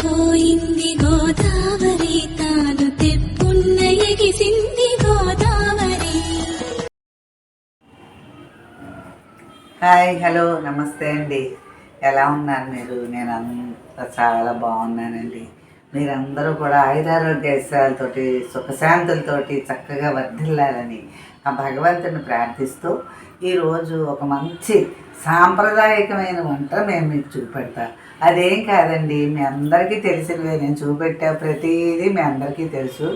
పొంగిపోయింది గోదావరి తాను తెప్పున్న ఎగిసింది గోదావరి హాయ్ హలో నమస్తే అండి. ఎలా ఉన్నారు మీరు? నేను అంత చాలా బాగున్నానండి. మీరందరూ కూడా ఆయురారోగ్యశాలతోటి సుఖశాంతులతోటి చక్కగా వర్ధిల్లాలని ఆ భగవంతుని ప్రార్థిస్తూ ఈరోజు ఒక మంచి సాంప్రదాయకమైన వంట మేము మీకు చూపెడతాను అదేం కాదండి మీ అందరికీ తెలిసినవే నేను చూపెట్టా ప్రతిదీ మీ అందరికీ తెలుసు.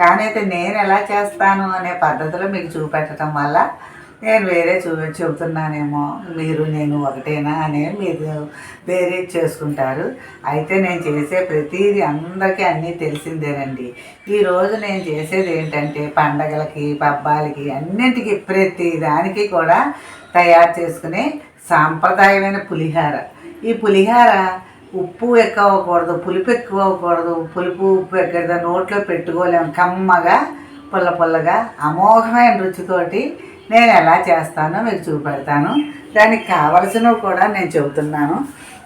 కానీ అయితే నేను ఎలా చేస్తాను అనే పద్ధతిలో మీకు చూపెట్టడం వల్ల నేను వేరే చూ చెబుతున్నానేమో మీరు నేను ఒకటేనా అనే మీరు వేరే చేసుకుంటారు. అయితే నేను చేసే ప్రతిదీ అందరికీ అన్నీ తెలిసిందేనండి. ఈరోజు నేను చేసేది ఏంటంటే పండగలకి పబ్బాలకి అన్నింటికి ప్రతి దానికి కూడా తయారు చేసుకునే సాంప్రదాయమైన పులిహార. ఈ పులిహార ఉప్పు ఎక్కువ అవ్వకూడదు పులుపు ఎక్కువ అవ్వకూడదు పులుపు ఉప్పు ఎక్కడ నోట్లో పెట్టుకోలేము కమ్మగా పుల్ల పుల్లగా అమోఘమైన రుచితోటి నేను ఎలా చేస్తానో మీకు చూపెడతాను. దానికి కావలసినవి కూడా నేను చెబుతున్నాను.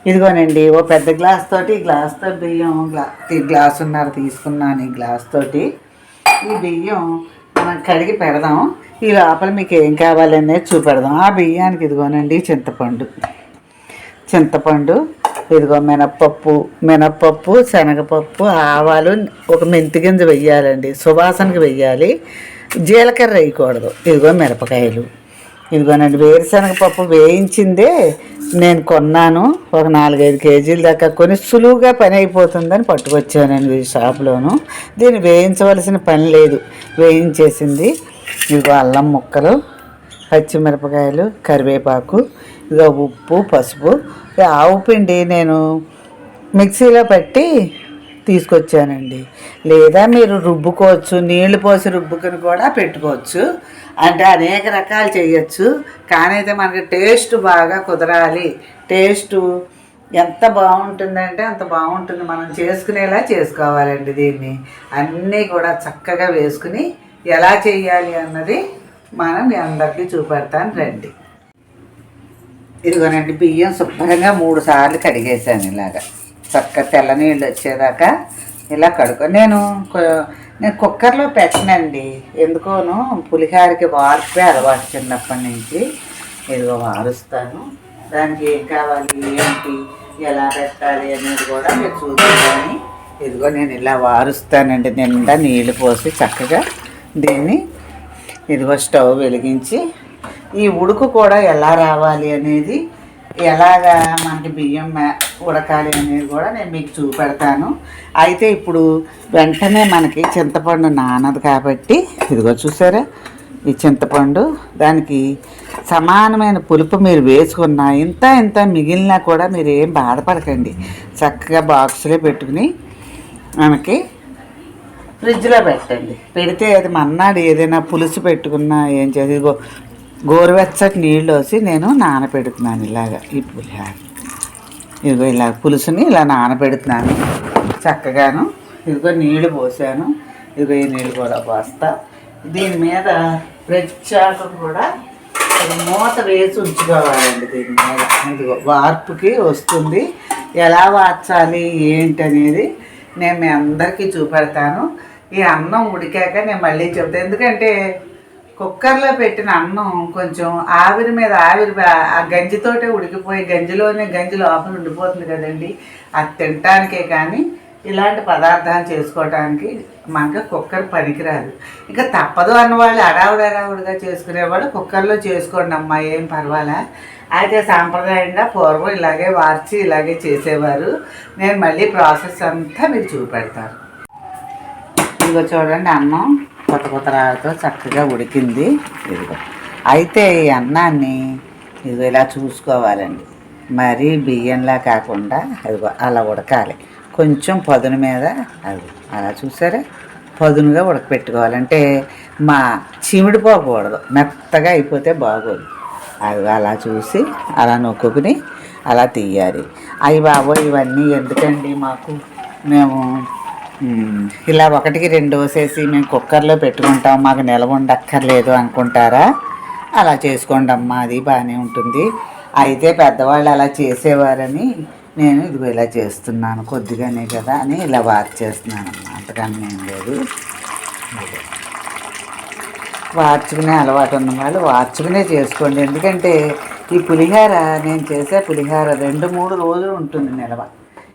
ఇదిగోనండి ఓ పెద్ద గ్లాస్ తోటి ఈ గ్లాస్తో బియ్యం గ్లా గ్లాస్ ఉన్నారు తీసుకున్నాను ఈ గ్లాస్ తోటి. ఈ బియ్యం మనం కడిగి పెడదాం. ఈ లోపల మీకు ఏం కావాలనేది చూపెడదాం. ఆ బియ్యానికి ఇదిగోనండి చింతపండు. చింతపండు ఇదిగో మినప్పప్పు మినప్పప్పు శనగపప్పు ఆవాలు ఒక మెంతి గింజ వెయ్యాలండి. సువాసనకి వెయ్యాలి. జీలకర్ర వేయకూడదు. ఇదిగో మిరపకాయలు. ఇదిగోనండి వేరుశనగపప్పు వేయించిందే నేను కొన్నాను. ఒక నాలుగైదు కేజీల దాకా కొని సులువుగా పని అయిపోతుందని పట్టుకొచ్చానండి షాప్లోను. దీన్ని వేయించవలసిన పని లేదు. వేయించేసింది. ఇదిగో అల్లం ముక్కలు. పచ్చిమిరపకాయలు కరివేపాకు ఇక ఉప్పు పసుపు. ఆవు పిండి నేను మిక్సీలో పెట్టి తీసుకొచ్చానండి. లేదా మీరు రుబ్బుకోవచ్చు నీళ్ళు పోసి రుబ్బుకుని కూడా పెట్టుకోవచ్చు. అంటే అనేక రకాలు చేయొచ్చు కానీ అయితే మనకి టేస్ట్ బాగా కుదరాలి. టేస్ట్ ఎంత బాగుంటుందంటే అంత బాగుంటుంది. మనం చేసుకునేలా చేసుకోవాలండి దీన్ని. అన్నీ కూడా చక్కగా వేసుకుని ఎలా చేయాలి అన్నది మనం మీ అందరికీ చూపెడతాను రండి. ఇదిగోనండి బియ్యం శుభ్రంగా మూడు సార్లు కడిగేసాను ఇలాగా. చక్క తెల్ల నీళ్ళు వచ్చేదాకా ఇలా కడుకో నేను నేను కుక్కర్లో పెట్టనండి. ఎందుకోను పులిహారకి వార్పే అలవాటు చిన్నప్పటి నుంచి. ఇదిగో వారుస్తాను. దానికి ఏం కావాలి ఏంటి ఎలా పెట్టాలి అనేది కూడా మీరు చూపించాలని ఇదిగో నేను ఇలా వారుస్తానండి నిండా నీళ్ళు పోసి చక్కగా దీన్ని ఇదిగో స్టవ్ వెలిగించి ఈ ఉడుకు కూడా ఎలా రావాలి అనేది ఎలాగా మనకి బియ్యం ఉడకాలి అనేది కూడా నేను మీకు చూపెడతాను. అయితే ఇప్పుడు వెంటనే మనకి చింతపండు నానదు కాబట్టి ఇదిగో చూసారా? ఈ చింతపండు దానికి సమానమైన పులుపు మీరు వేసుకున్న ఇంత ఇంత మిగిలినా కూడా మీరు ఏం బాధపడకండి. చక్కగా బాక్స్లో పెట్టుకుని మనకి ఫ్రిడ్జ్లో పెట్టండి. పెడితే అది మన్నాడు ఏదైనా పులుసు పెట్టుకున్నా ఏం చేసి ఇదిగో గోరువెచ్చటి నీళ్ళు వేసి నేను నానపెడుతున్నాను ఇలాగా. ఈ పులిహార ఇదిగో ఇలా పులుసుని ఇలా నానపెడుతున్నాను. చక్కగాను. ఇదిగో నీళ్ళు పోసాను. ఇదిగో ఈ నీళ్ళు కూడా పోస్తా. దీని మీద ప్రత్యేకం కూడా ఒక మూత వేసి ఉంచుకోవాలండి దీని మీద. ఇదిగో వార్పుకి వస్తుంది. ఎలా వార్చాలి? ఏంటి అనేది నేను మీ అందరికీ చూపెడతాను. ఈ అన్నం ఉడికాక నేను మళ్ళీ చెప్తాను ఎందుకంటే కుక్కర్లో పెట్టిన అన్నం కొంచెం ఆవిరి మీద ఆవిరి ఆ గంజితోటే ఉడికిపోయి గంజిలోనే గంజి లోపల ఉండిపోతుంది కదండి. అది తినటానికే కానీ ఇలాంటి పదార్థాలు చేసుకోవడానికి మనకు కుక్కర్ పనికిరాదు. ఇంకా తప్పదు అన్నవాళ్ళు అడావుడు అడావుడిగా చేసుకునేవాళ్ళు. కుక్కర్లో చేసుకోండి అమ్మా ఏం పర్వాలే? అయితే సాంప్రదాయంగా పూర్వం ఇలాగే వార్చి ఇలాగే చేసేవారు. నేను మళ్ళీ ప్రాసెస్ అంతా మీకు చూపెడతాను. ఇదిగో చూడండి అన్నం కొత్త కొత్త రాళ్ళతో చక్కగా ఉడికింది. ఇదిగో. అయితే ఈ అన్నాన్ని ఇదిగో ఇలా చూసుకోవాలండి. మరీ బియ్యంలా కాకుండా అదిగో అలా ఉడకాలి. కొంచెం పదును మీద అది అలా చూసారా? పదునుగా ఉడకపెట్టుకోవాలంటే మా చీమిడిపోకూడదు మెత్తగా అయిపోతే బాగోదు. అలా చూసి అలా నొక్కుని అలా తీయాలి. అయ్యి బాబో ఇవన్నీ ఎందుకండి మాకు? మేము ఇలా ఒకటికి రెండు వేసేసి మేము కుక్కర్లో పెట్టుకుంటాం మాకు నిలవ ఉండక్కర్లేదు అనుకుంటారా? అలా చేసుకోండి అమ్మా అది బాగానే ఉంటుంది. అయితే పెద్దవాళ్ళు అలా చేసేవారని నేను ఇదిగో ఇలా చేస్తున్నాను కొద్దిగానే కదా అని ఇలా వాక్ చేస్తున్నాను అంతకన్నా ఏం లేదు. వార్చుకునే అలవాటు ఉన్న వాళ్ళు వార్చుకునే చేసుకోండి. ఎందుకంటే ఈ పులిహార నేను చేసే పులిహార రెండు మూడు రోజులు ఉంటుంది నిలవ.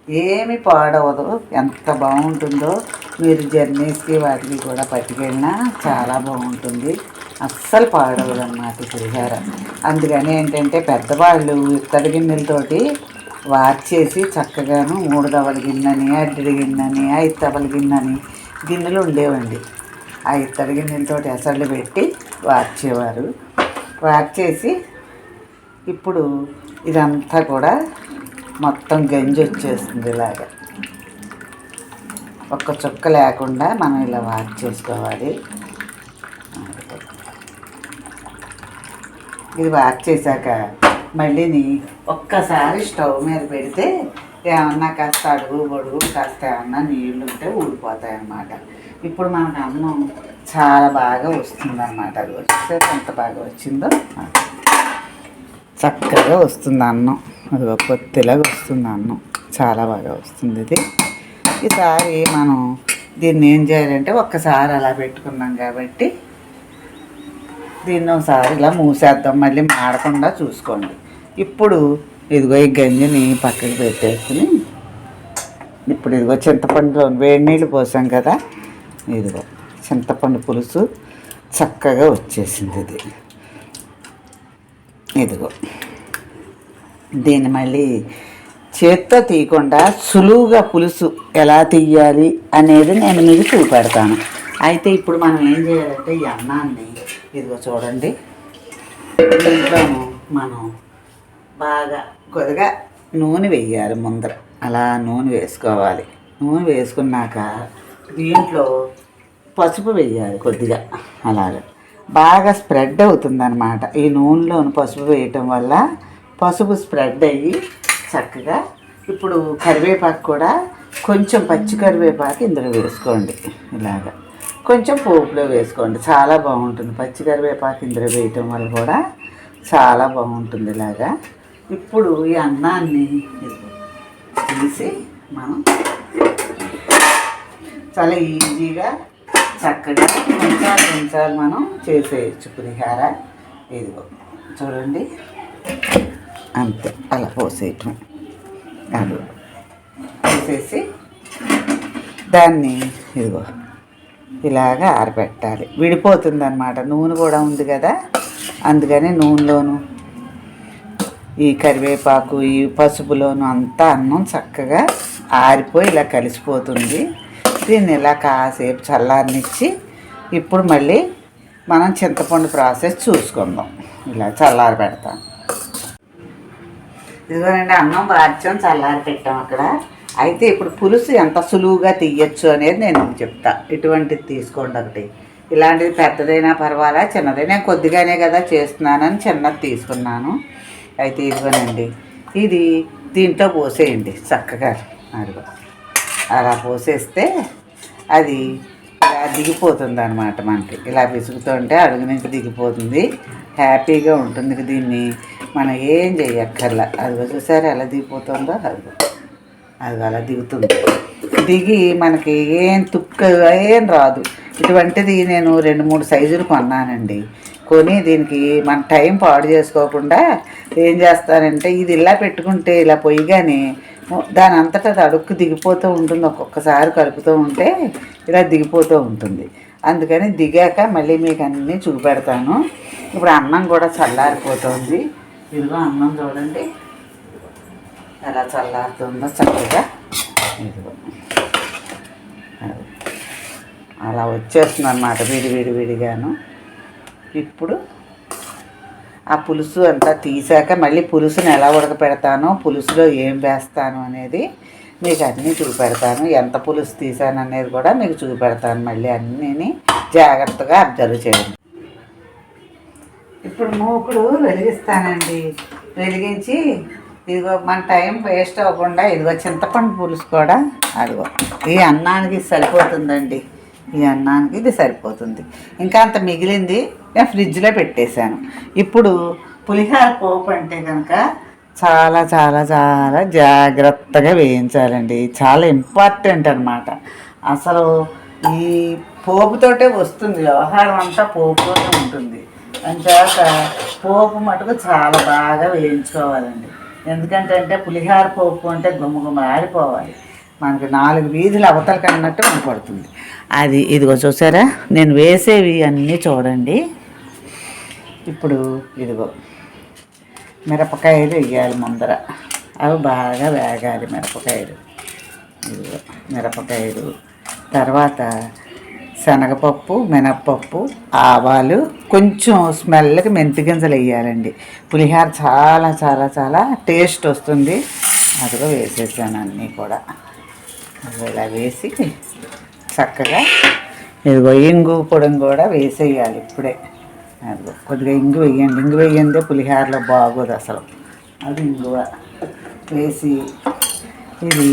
ఏమి పాడవదు. ఎంత బాగుంటుందో మీరు జర్నీస్కి వాటికి కూడా పట్టుకెళ్ళినా చాలా బాగుంటుంది. అస్సలు పాడవదు అన్నమాట ఈ పులిహార. అందుకని ఏంటంటే పెద్దవాళ్ళు ఇత్తడి గిన్నెలతోటి వార్చేసి చక్కగాను మూడు దవల గిన్నెని అడ్డడి గిన్నెని ఐదు దవల గిన్నెని గిన్నెలు ఉండేవండి. ఆ ఇత్తడి గిన్నెలతోటి ఎసళ్ళు పెట్టి వార్చేవారు. వార్చేసి ఇప్పుడు ఇదంతా కూడా మొత్తం గంజి వచ్చేస్తుంది ఇలాగ. ఒక్క చుక్క లేకుండా మనం ఇలా వాక్ చేసుకోవాలి ఇది వాక్ చేశాక మళ్ళీని ఒక్కసారి స్టవ్ మీద పెడితే ఏమన్నా కాస్త అడుగు పొడుగు కాస్త ఏమన్నా నీళ్ళు ఉంటే ఊడిపోతాయి అన్నమాట ఇప్పుడు మనకు అన్నం చాలా బాగా వస్తుంది అన్నమాట అది వస్తే ఎంత బాగా వచ్చిందో? చక్కగా వస్తుంది అన్నం. అది ఒక కొద్దిలాగా వస్తుంది అన్నం. చాలా బాగా వస్తుంది ఇది. ఈసారి మనం దీన్ని ఏం చేయాలంటే ఒక్కసారి అలా పెట్టుకున్నాం కాబట్టి దీన్ని ఒకసారి ఇలా మూసేద్దాం. మళ్ళీ మాడకుండా చూసుకోండి. ఇప్పుడు ఇదిగో ఈ గంజిని పక్కకి పెట్టేసుకుని ఇప్పుడు ఇదిగో చింతపండులో వేడి నీళ్ళు పోసాం కదా. ఇదిగో చింతపండు పులుసు చక్కగా వచ్చేసింది ఇది. ఇదిగో దీన్ని మళ్ళీ చేత్తో తీయకుండా సులువుగా పులుసు ఎలా తీయాలి అనేది నేను మీకు చూపెడతాను. అయితే ఇప్పుడు మనం ఏం చేయాలంటే ఈ అన్నాన్ని ఇదిగో చూడండి. మనం బాగా కొద్దిగా నూనె వేయాలి ముందర. అలా నూనె వేసుకోవాలి. నూనె వేసుకున్నాక దీంట్లో పసుపు వేయాలి కొద్దిగా అలాగా. బాగా స్ప్రెడ్ అవుతుందన్నమాట. ఈ నూనెలోని పసుపు వేయటం వల్ల పసుపు స్ప్రెడ్ అయ్యి చక్కగా ఇప్పుడు కరివేపాకు కూడా కొంచెం పచ్చి కరివేపాకు ఇందులో వేసుకోండి. ఇలాగా. కొంచెం పోపులో వేసుకోండి. చాలా బాగుంటుంది. పచ్చి కరివేపాకు ఇందులో వేయటం వల్ల కూడా చాలా బాగుంటుంది ఇలాగా. ఇప్పుడు ఈ అన్నాన్ని తీసి మనం చాలా ఈజీగా చక్కగా కొంచాలు కొంచెం మనం చేసేయచ్చు పులిహార. ఇదిగో చూడండి. అంతే అలా పోసేయటం. అది పోసేసి దాన్ని ఇదిగో ఇలాగా ఆరబెట్టాలి. విడిపోతుంది అనమాట నూనె కూడా ఉంది కదా అందుకని నూనెలోను ఈ కరివేపాకు ఈ పసుపులోను అంతా అన్నం చక్కగా ఆరిపోయి ఇలా కలిసిపోతుంది. దీన్ని ఇలా కాసేపు చల్లారనిచ్చి ఇప్పుడు మళ్ళీ మనం చింతపండు ప్రాసెస్ చూసుకుందాం. ఇలా చల్లారి పెడతాం. ఇదిగోనండి అన్నం వాడ్చాం చల్లారి పెట్టాం అక్కడ. అయితే ఇప్పుడు పులుసు ఎంత సులువుగా తీయచ్చు అనేది నేను చెప్తా. ఇటువంటిది తీసుకోండి ఒకటి. ఇలాంటిది పెద్దదైనా పర్వాలా చిన్నదైనా? కొద్దిగానే కదా చేస్తున్నానని చిన్నది తీసుకున్నాను. అయితే ఇదిగోనండి ఇది దీంట్లో పోసేయండి చక్కగా. అదిగో అలా పోసేస్తే అది ఇలా దిగిపోతుంది అనమాట మనకి. ఇలా విసుగుతుంటే అడుగు నుంచి దిగిపోతుంది. హ్యాపీగా ఉంటుంది దీన్ని. మనం ఏం చేయక్కర్లా అది చూసారు ఎలా దిగిపోతుందో? అది అది అలా దిగుతుంది. దిగి మనకి ఏం తుక్క ఏం రాదు. ఇటువంటిది నేను రెండు మూడు సైజులు కొన్నానండి. కొని దీనికి మన టైం పాడు చేసుకోకుండా ఏం చేస్తానంటే ఇది ఇలా పెట్టుకుంటే ఇలా పొయ్యిగానే దాని అంతటా అది అడుక్కు దిగిపోతూ ఉంటుంది. ఒక్కొక్కసారి కలుపుతూ ఉంటే ఇలా దిగిపోతూ ఉంటుంది. అందుకని దిగాక మళ్ళీ మీకు అన్నీ చూపెడతాను. ఇప్పుడు అన్నం కూడా చల్లారిపోతుంది. ఇదిగో అన్నం చూడండి. ఎలా చల్లారుతుందో చక్కగా ఇదిగో. అలా వచ్చేస్తుంది అన్నమాట విడి విడి విడిగాను. ఇప్పుడు ఆ పులుసు అంతా తీసాక మళ్ళీ పులుసుని ఎలా ఉడకపెడతానో పులుసులో ఏం వేస్తాను అనేది మీకు అన్నీ చూపెడతాను. ఎంత పులుసు తీసాను అనేది కూడా మీకు చూపెడతాను మళ్ళీ అన్నీని జాగ్రత్తగా అబ్జర్వ్ చేయండి. ఇప్పుడు మూకుడు వెలిగిస్తానండి. వెలిగించి ఇదిగో మన టైం వేస్ట్ అవ్వకుండా ఇదిగో చింతపండు పులుసు కూడా అదిగో ఈ అన్నానికి సరిపోతుందండి. ఈ అన్నానికి ఇది సరిపోతుంది. ఇంకా అంత మిగిలింది నేను ఫ్రిడ్జ్లో పెట్టేశాను. ఇప్పుడు పులిహార పోపు అంటే కనుక చాలా చాలా చాలా జాగ్రత్తగా వేయించాలండి. చాలా ఇంపార్టెంట్ అన్నమాట. అసలు ఈ పోపుతోటే వస్తుంది. వ్యవహారం అంతా పోపుతోనే ఉంటుంది. అంతేకాక పోపు మటుకు చాలా బాగా వేయించుకోవాలండి. ఎందుకంటే అంటే పులిహార పోపు అంటే గుమ్మగుమ్మ ఆడిపోవాలి మనకి నాలుగు వీధులు అవతలకి అన్నట్టు కనపడుతుంది అది ఇదిగో చూసారా? నేను వేసేవి అన్నీ చూడండి. ఇప్పుడు ఇదిగో మిరపకాయలు వేయాలి ముందర. అవి బాగా వేగాలి మిరపకాయలు. ఇదిగో మిరపకాయలు. తర్వాత శనగపప్పు మినప్పప్పు ఆవాలు కొంచెం స్మెల్కి మెంతి గింజలు వేయాలండి. పులిహోర చాలా చాలా చాలా టేస్ట్ వస్తుంది. అదిగో వేసేసాను అన్నీ కూడా. ఇలా వేసి చక్కగా ఇదిగో ఇంగు పొడిని కూడా వేసేయాలి ఇప్పుడే. అదిగో కొద్దిగా ఇంగు వేయండి. ఇంగు వేయందే పులిహోరలో బాగోదు అసలు. అది ఇంగువ వేసి ఇది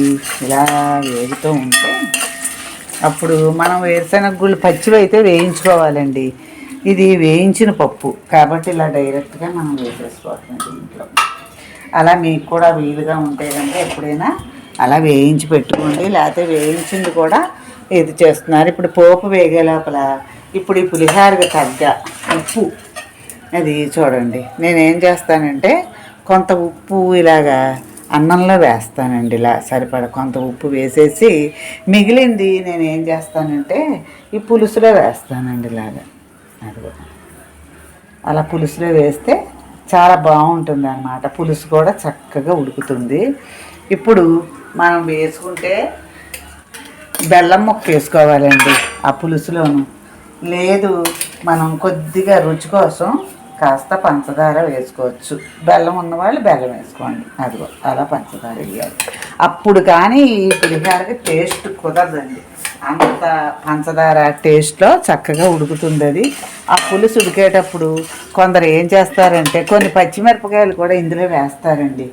ఇలా వేగుతూ ఉంటే అప్పుడు మనం వేరుశనగ గుళ్ళు పచ్చివి అయితే వేయించుకోవాలండి. ఇది వేయించిన పప్పు. కాబట్టి ఇలా డైరెక్ట్గా మనం వేసేసుకోవాలండి ఇంట్లో. అలా మీకు కూడా వీలుగా ఉంటే కనుక ఎప్పుడైనా అలా వేయించి పెట్టుకోండి. లేకపోతే వేయించింది కూడా ఇది చేస్తున్నారు. ఇప్పుడు పోపు వేగే లోపల ఇప్పుడు ఈ పులిహారకి తగ్గ ఉప్పు. అది చూడండి. నేనేం చేస్తానంటే కొంత ఉప్పు ఇలాగా అన్నంలో వేస్తానండి. ఇలా సరిపడ కొంత ఉప్పు వేసేసి మిగిలింది నేను ఏం చేస్తానంటే ఈ పులుసులో వేస్తానండి ఇలాగా. అదిగో. అలా పులుసులో వేస్తే చాలా బాగుంటుంది అన్నమాట పులుసు కూడా చక్కగా ఉడుకుతుంది. ఇప్పుడు మనం వేసుకుంటే బెల్లం ముక్క వేసుకోవాలండి ఆ పులుసులోను. లేదు మనం కొద్దిగా రుచి కోసం కాస్త పంచదార వేసుకోవచ్చు. బెల్లం ఉన్నవాళ్ళు బెల్లం వేసుకోండి. అదిగో అలా పంచదార వేయాలి. అప్పుడు కానీ ఈ పులిహారకి టేస్ట్ కుదరదండి. అంత పంచదార టేస్ట్లో చక్కగా ఉడుకుతుంది అది ఆ పులుసు ఉడికేటప్పుడు కొందరు ఏం చేస్తారంటే కొన్ని పచ్చిమిరపకాయలు కూడా ఇందులో వేస్తారండి.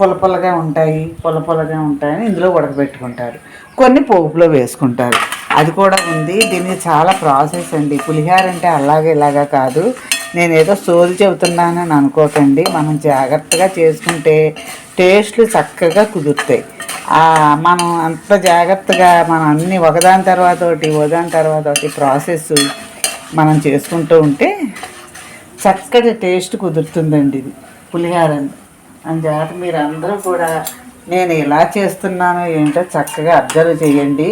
పొలపొలగా ఉంటాయి పొలపొలగా ఉంటాయని ఇందులో ఉడకబెట్టుకుంటారు. కొన్ని పోపులో వేసుకుంటారు. అది కూడా ఉంది. దీనికి చాలా ప్రాసెస్ అండి. పులిహోర అంటే అలాగే ఇలాగా కాదు. నేను ఏదో సోది చెబుతున్నానని అనుకోకండి. మనం జాగ్రత్తగా చేసుకుంటే టేస్ట్లు చక్కగా కుదురుతాయి. మనం అంత జాగ్రత్తగా మనం అన్ని ఒకదాని తర్వాత ఒకటి ఒకదాని తర్వాత ఒకటి ప్రాసెస్ మనం చేసుకుంటూ ఉంటే చక్కటి టేస్ట్ కుదురుతుందండి ఇది పులిహోర అంచేత మీరు అందరూ కూడా నేను ఎలా చేస్తున్నాను ఏంటో చక్కగా అబ్జర్వ్ చేయండి.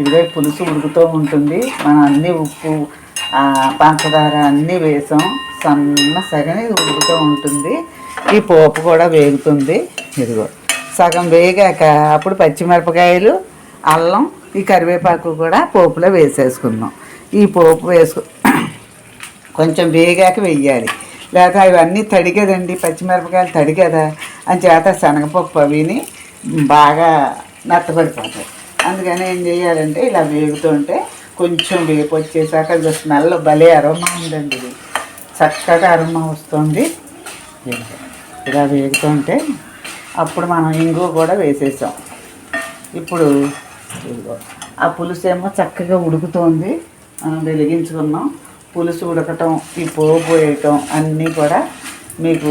ఇదిగో పులుసు ఉడుకుతూ ఉంటుంది. మనం అన్ని ఉప్పు పంచదార అన్నీ వేసాం. సన్న సగం ఇది ఉడుకుతూ ఉంటుంది. ఈ పోపు కూడా వేగుతుంది. ఇదిగో సగం వేగాక అప్పుడు పచ్చిమిరపకాయలు అల్లం ఈ కరివేపాకు కూడా పోపులో వేసేసుకుందాం. ఈ పోపు వేసుకు కొంచెం వేగాక వెయ్యాలి లేదా అవన్నీ తడి కదండి పచ్చిమిరపకాయలు తడి కదా అని చేత శనగపప్పు అవిని బాగా నత్తపడిపోతాయి అందుకని ఏం చేయాలంటే ఇలా వేగుతుంటే కొంచెం వేపు వచ్చేసాక స్మెల్ భలే అరోమా ఉందండి ఇది. చక్కగా అరోమా వస్తుంది. ఇలా వేగుతుంటే అప్పుడు మనం ఇంగు కూడా వేసేసాం. ఇప్పుడు ఆ పులుసు ఏమో చక్కగా ఉడుకుతోంది. మనం వెలిగించుకున్నాం. పులుసు ఉడకటం ఈ పోపు వేయటం అన్నీ కూడా మీకు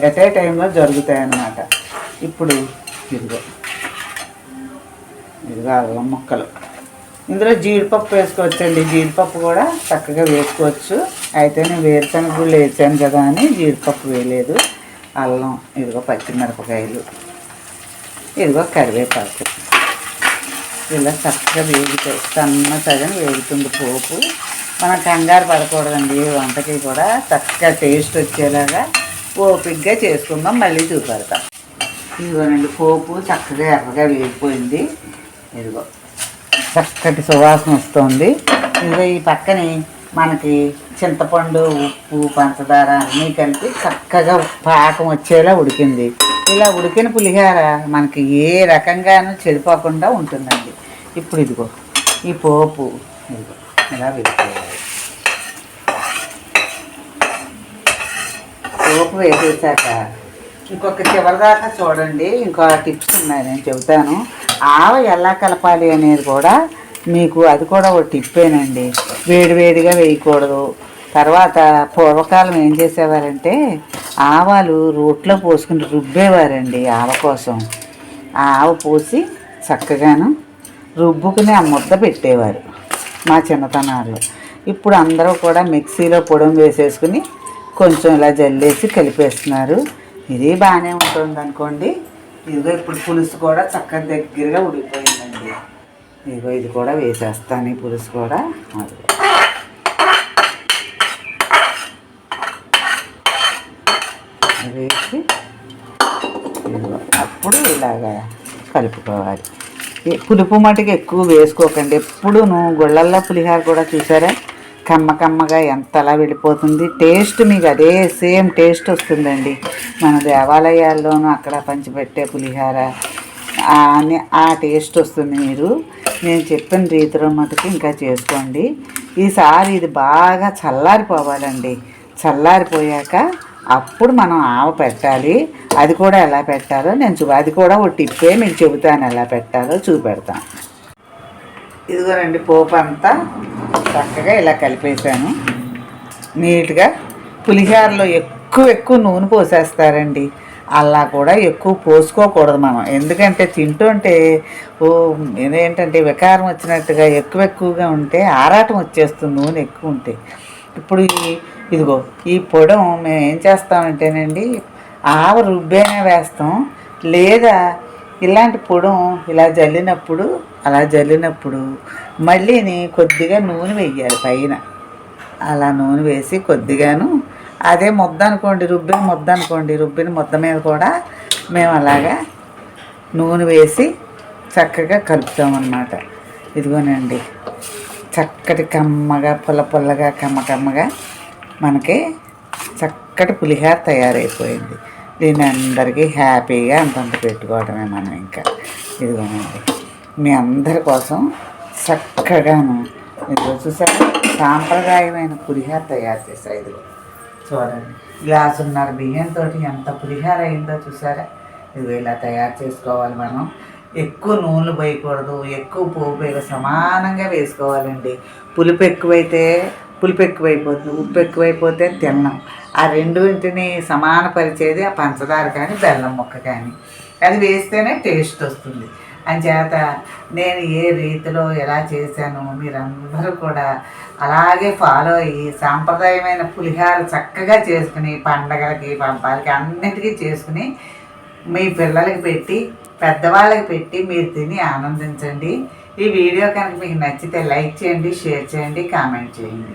ఎట్ ఏ టైంలో జరుగుతాయి అన్నమాట ఇప్పుడు ఇదిగో. ఇదిగో అల్లం ముక్కలు. ఇందులో జీడిపప్పు వేసుకోవచ్చండి. జీడిపప్పు కూడా చక్కగా వేసుకోవచ్చు. అయితే నేను వేరుశనగ గుళ్ళు వేసాను కదా అని జీడిపప్పు వేయలేదు. అల్లం ఇదిగో పచ్చిమిరపకాయలు ఇదిగో కరివేపాకు. ఇలా చక్కగా వేగుతాయి. సన్న సగం వేగుతుంది పోపు. మనం కంగారు పడకూడదండి వంటకి కూడా చక్కగా టేస్ట్ వచ్చేలాగా ఓపిక్గా చేసుకుందాం మళ్ళీ చూపెడతాం. ఇదిగోనండి పోపు చక్కగా ఎర్రగా వేగిపోయింది. ఇదిగో చక్కటి సువాసన వస్తుంది. ఇదిగో ఈ పక్కనే మనకి చింతపండు ఉప్పు పంచదార అన్నీ కలిపి చక్కగా పాకం వచ్చేలా ఉడికింది. ఇలా ఉడికిన పులిహోర మనకి ఏ రకంగానూ చెడిపోకుండా ఉంటుందండి. ఇప్పుడు ఇదిగో ఈ పోపు ఇదిగో. ఇలా వేసుకోవాలి పోపు వేసేసాక ఇంకొక చివరిదాకా చూడండి. ఇంకో టిప్స్ ఉన్నాయి నేను చెబుతాను. ఆవ ఎలా కలపాలి అనేది కూడా మీకు అది కూడా ఒక టిప్పేనండి. వేడివేడిగా వేయకూడదు. తర్వాత పూర్వకాలం ఏం చేసేవారంటే ఆవాలు రోట్లో పోసుకుని రుబ్బేవారండి ఆవ కోసం. ఆ ఆవ పోసి చక్కగాను రుబ్బుకుని ఆ ముద్ద పెట్టేవారు. మా చిన్నతనాల్లో. ఇప్పుడు అందరూ కూడా మిక్సీలో పొడం వేసేసుకుని కొంచెం ఇలా జల్లేసి కలిపేస్తున్నారు. ఇది బాగానే ఉంటుంది అనుకోండి ఇదిగో ఇప్పుడు పులుసు కూడా చక్కగా దగ్గరగా ఉడికిపోయిందండి. ఇదిగో ఇది కూడా వేసేస్తాను ఈ పులుసు కూడా. వేసి ఇదిగో అప్పుడు ఇలాగా కలుపుకోవాలి. పులుపు మటుకు ఎక్కువ వేసుకోకండి. ఎప్పుడూను గుళ్ళల్లో పులిహార కూడా చూసారా? కమ్మ కమ్మగా ఎంతలా వెళ్ళిపోతుంది. టేస్ట్ మీకు అదే సేమ్ టేస్ట్ వస్తుందండి. మన దేవాలయాల్లోనూ అక్కడ పంచిపెట్టే పులిహార. అని ఆ టేస్ట్ వస్తుంది మీరు. నేను చెప్పిన రీతిలో మటుకు ఇంకా చేసుకోండి. ఈసారి ఇది బాగా చల్లారిపోవాలండి. చల్లారిపోయాక అప్పుడు మనం ఆవ పెట్టాలి. అది కూడా ఎలా పెట్టాలో నేను చూ అది కూడా ఒక టిప్పే మీకు చెబుతాను ఎలా పెట్టాలో చూపెడతాను. ఇదిగోనండి పోపు అంతా చక్కగా ఇలా కలిపేసాను నీట్గా పులిహోరలో ఎక్కువ ఎక్కువ నూనె పోసేస్తారండి. అలా కూడా ఎక్కువ పోసుకోకూడదు మనం. ఎందుకంటే తింటుంటే ఓ ఏంటంటే వికారం వచ్చినట్టుగా ఎక్కువ ఎక్కువగా ఉంటే ఆరాటం వచ్చేస్తుంది నూనె ఎక్కువ ఉంటే. ఇప్పుడు ఈ ఇదిగో ఈ పొడం మేము ఏం చేస్తామంటేనండి ఆవ రుబ్బేనే వేస్తాం. లేదా ఇలాంటి పొడం ఇలా జల్లినప్పుడు అలా జల్లినప్పుడు మళ్ళీని కొద్దిగా నూనె వేయాలి పైన. అలా నూనె వేసి కొద్దిగాను అదే ముద్ద అనుకోండి రుబ్బిన ముద్ద అనుకోండి రుబ్బిన ముద్ద మీద కూడా మేము అలాగా నూనె వేసి చక్కగా కలుపుతామన్నమాట. ఇదిగోనండి చక్కటి కమ్మగా పుల్ల పుల్లగా కమ్మ కమ్మగా మనకి చక్కటి పులిహార తయారైపోయింది. దీన్ని అందరికీ హ్యాపీగా అంతంత పెట్టుకోవడమే మనం ఇంకా. ఇదిగోనండి మీ అందరి కోసం చక్కగాను ఇదిగో చూసారా? సాంప్రదాయమైన పులిహార తయారు చేసా ఇదిగో. చూడండి గ్లాసున్నర బియ్యంతో ఎంత పులిహార అయిందో చూసారా? ఇదిగో ఇలా తయారు చేసుకోవాలి మనం. ఎక్కువ నూనెలు పోయకూడదు ఎక్కువ పోపు సమానంగా వేసుకోవాలండి. పులుపు ఎక్కువైతే పులుపు ఎక్కువైపోతుంది ఉప్పు ఎక్కువైపోతే తిన్నాం. ఆ రెండింటిని సమానపరిచేది ఆ పంచదార కానీ బెల్లం ముక్క కానీ. అది వేస్తేనే టేస్ట్ వస్తుంది. అంచేత నేను ఏ రీతిలో ఎలా చేశాను మీరందరూ కూడా అలాగే ఫాలో అయ్యి సాంప్రదాయమైన పులిహార చక్కగా చేసుకుని పండగలకి పంపాలకి అన్నిటికీ చేసుకుని మీ పిల్లలకి పెట్టి పెద్దవాళ్ళకి పెట్టి మీరు తిని ఆనందించండి. ఈ వీడియో కనుక మీకు నచ్చితే లైక్ చేయండి షేర్ చేయండి కామెంట్ చేయండి.